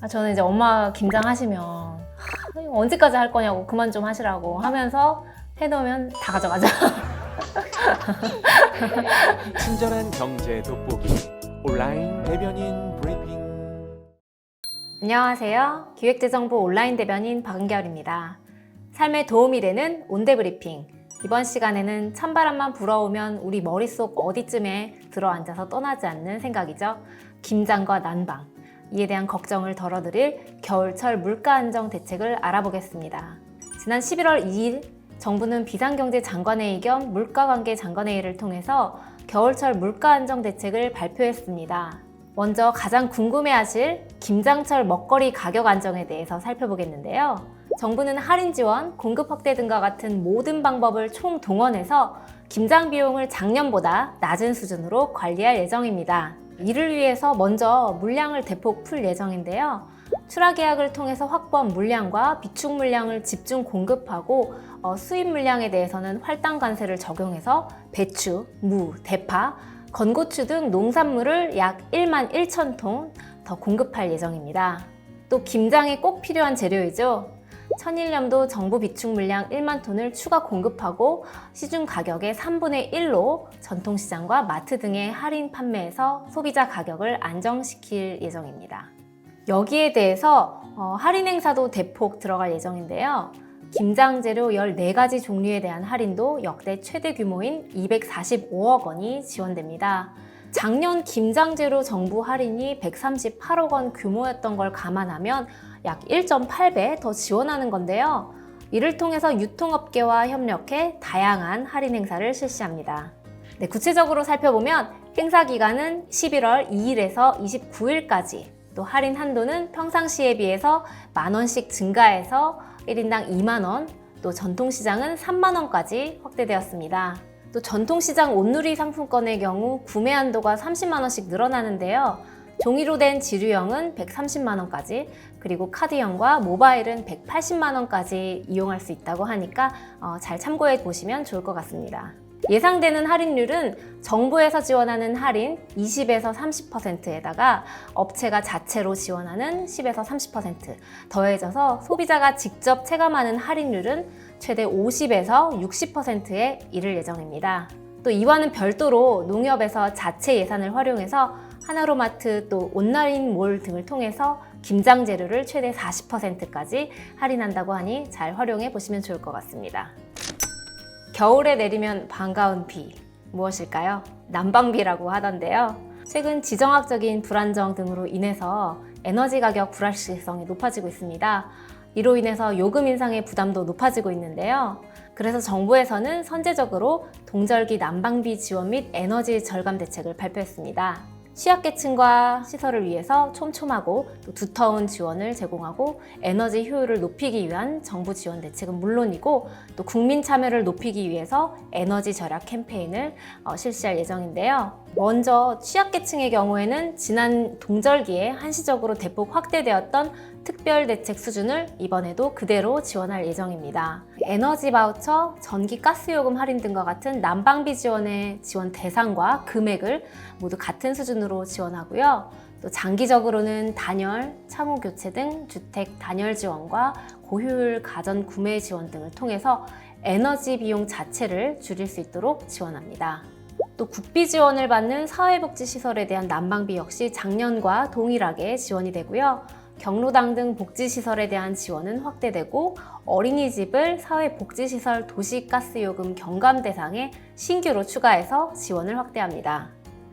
아, 저는 이제 엄마 김장하시면 하, 이거 언제까지 할 거냐고 그만 좀 하시라고 하면서 해놓으면 다 가져가죠. 친절한 경제 돋보기 온라인 대변인 브리핑 안녕하세요. 기획재정부 온라인 대변인 박은결입니다. 삶에 도움이 되는 온대 브리핑. 이번 시간에는 찬바람만 불어오면 우리 머릿속 어디쯤에 들어앉아서 떠나지 않는 생각이죠. 김장과 난방. 이에 대한 걱정을 덜어드릴 겨울철 물가 안정 대책을 알아보겠습니다. 지난 11월 2일 정부는 비상경제 장관회의 겸 물가관계 장관회의를 통해서 겨울철 물가 안정 대책을 발표했습니다. 먼저 가장 궁금해하실 김장철 먹거리 가격 안정에 대해서 살펴보겠는데요. 정부는 할인 지원, 공급 확대 등과 같은 모든 방법을 총동원해서 김장 비용을 작년보다 낮은 수준으로 관리할 예정입니다. 이를 위해서 먼저 물량을 대폭 풀 예정인데요. 출하 계약을 통해서 확보한 물량과 비축 물량을 집중 공급하고 어, 수입 물량에 대해서는 활당 관세를 적용해서 배추, 무, 대파, 건고추 등 농산물을 약 1만 1천 톤 더 공급할 예정입니다. 또 김장에 꼭 필요한 재료이죠. 천일염도 정부 비축 물량 1만 톤을 추가 공급하고 시중 가격의 3분의 1로 전통시장과 마트 등의 할인 판매에서 소비자 가격을 안정시킬 예정입니다. 여기에 대해서 어, 할인 행사도 대폭 들어갈 예정인데요. 김장 재료 14가지 종류에 대한 할인도 역대 최대 규모인 245억 원이 지원됩니다. 작년 김장 재료 정부 할인이 138억 원 규모였던 걸 감안하면 약 1.8배 더 지원하는 건데요. 이를 통해서 유통업계와 협력해 다양한 할인 행사를 실시합니다. 네, 구체적으로 살펴보면 행사 기간은 11월 2일에서 29일까지, 또 할인 한도는 평상시에 비해서 만 원씩 증가해서 1인당 2만 원, 또 전통시장은 3만 원까지 확대되었습니다. 또 전통시장 온누리 상품권의 경우 구매 한도가 30만 원씩 늘어나는데요. 종이로 된 지류형은 130만 원까지, 그리고 카드형과 모바일은 180만 원까지 이용할 수 있다고 하니까 어, 잘 참고해 보시면 좋을 것 같습니다. 예상되는 할인율은 정부에서 지원하는 할인 20에서 30%에다가 업체가 자체로 지원하는 10에서 30% 더해져서 소비자가 직접 체감하는 할인율은 최대 50에서 60%에 이를 예정입니다. 또 이와는 별도로 농협에서 자체 예산을 활용해서 하나로마트 또 온라인 몰 등을 통해서 김장 재료를 최대 40%까지 할인한다고 하니 잘 활용해 보시면 좋을 것 같습니다. 겨울에 내리면 반가운 비 무엇일까요? 난방비라고 하던데요. 최근 지정학적인 불안정 등으로 인해서 에너지 가격 불확실성이 높아지고 있습니다. 이로 인해서 요금 인상의 부담도 높아지고 있는데요. 그래서 정부에서는 선제적으로 동절기 난방비 지원 및 에너지 절감 대책을 발표했습니다. 취약계층과 시설을 위해서 촘촘하고 또 두터운 지원을 제공하고 에너지 효율을 높이기 위한 정부 지원 대책은 물론이고 또 국민 참여를 높이기 위해서 에너지 절약 캠페인을 어, 실시할 예정인데요. 먼저 취약계층의 경우에는 지난 동절기에 한시적으로 대폭 확대되었던 특별 대책 수준을 이번에도 그대로 지원할 예정입니다. 에너지 바우처, 전기 가스 요금 할인 등과 같은 난방비 지원의 지원 대상과 금액을 모두 같은 수준으로 지원하고요. 또 장기적으로는 단열, 창호 교체 등 주택 단열 지원과 고효율 가전 구매 지원 등을 통해서 에너지 비용 자체를 줄일 수 있도록 지원합니다. 또 국비 지원을 받는 사회복지시설에 대한 난방비 역시 작년과 동일하게 지원이 되고요. 경로당 등 복지시설에 대한 지원은 확대되고 어린이집을 사회복지시설 도시가스요금 경감 대상에 신규로 추가해서 지원을 확대합니다.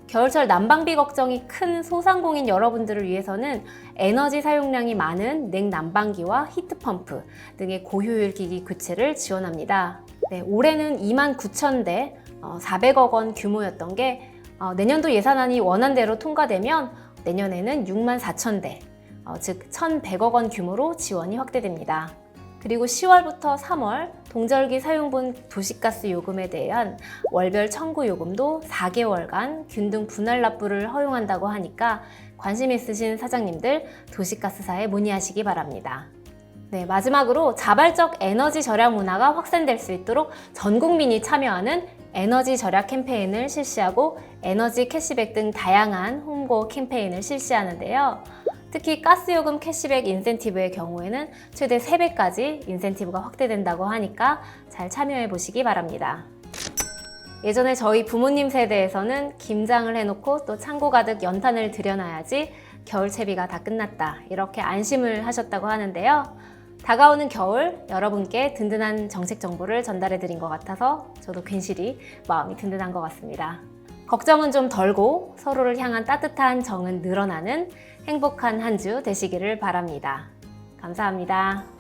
겨울철 난방비 걱정이 큰 소상공인 여러분들을 위해서는 에너지 사용량이 많은 냉난방기와 히트펌프 등의 고효율 기기 교체를 지원합니다. 네, 올해는 2만 9천 대, 400억 원 규모였던 게 어, 내년도 예산안이 원안대로 통과되면 내년에는 6만 4천 대, 어, 즉 1,100억 원 규모로 지원이 확대됩니다. 그리고 10월부터 3월 동절기 사용분 도시가스 요금에 대한 월별 청구 요금도 4개월간 균등 분할 납부를 허용한다고 하니까 관심 있으신 사장님들 도시가스사에 문의하시기 바랍니다. 네, 마지막으로 자발적 에너지 절약 문화가 확산될 수 있도록 전 국민이 참여하는 에너지 절약 캠페인을 실시하고 에너지 캐시백 등 다양한 홍보 캠페인을 실시하는데요. 특히 가스요금 캐시백 인센티브의 경우에는 최대 3배까지 인센티브가 확대된다고 하니까 잘 참여해 보시기 바랍니다. 예전에 저희 부모님 세대에서는 김장을 해놓고 또 창고 가득 연탄을 들여놔야지 겨울 채비가 다 끝났다. 이렇게 안심을 하셨다고 하는데요. 다가오는 겨울 여러분께 든든한 정책 정보를 전달해 드린 것 같아서 저도 괜시리 마음이 든든한 것 같습니다. 걱정은 좀 덜고 서로를 향한 따뜻한 정은 늘어나는 행복한 한 주 되시기를 바랍니다. 감사합니다.